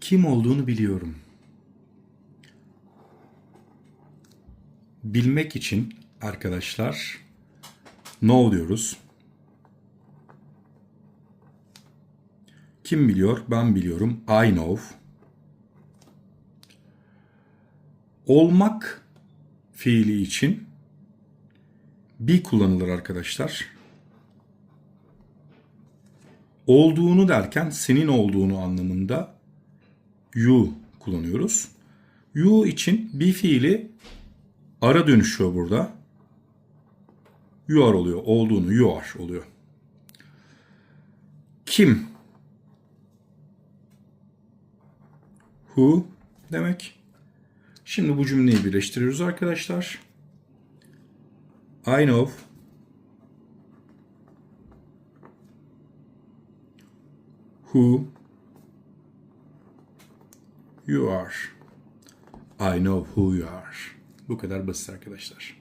Kim olduğunu biliyorum. Bilmek için arkadaşlar know diyoruz. Kim biliyor? Ben biliyorum. I know. Olmak fiili için be kullanılır arkadaşlar. Olduğunu derken senin olduğunu anlamında you kullanıyoruz. You için be fiili ara dönüşüyor burada. You are oluyor. Olduğunu you are oluyor. Kim? Who demek. Şimdi bu cümleyi birleştiriyoruz arkadaşlar. I know who you are. I know who you are. Bu kadar basit arkadaşlar.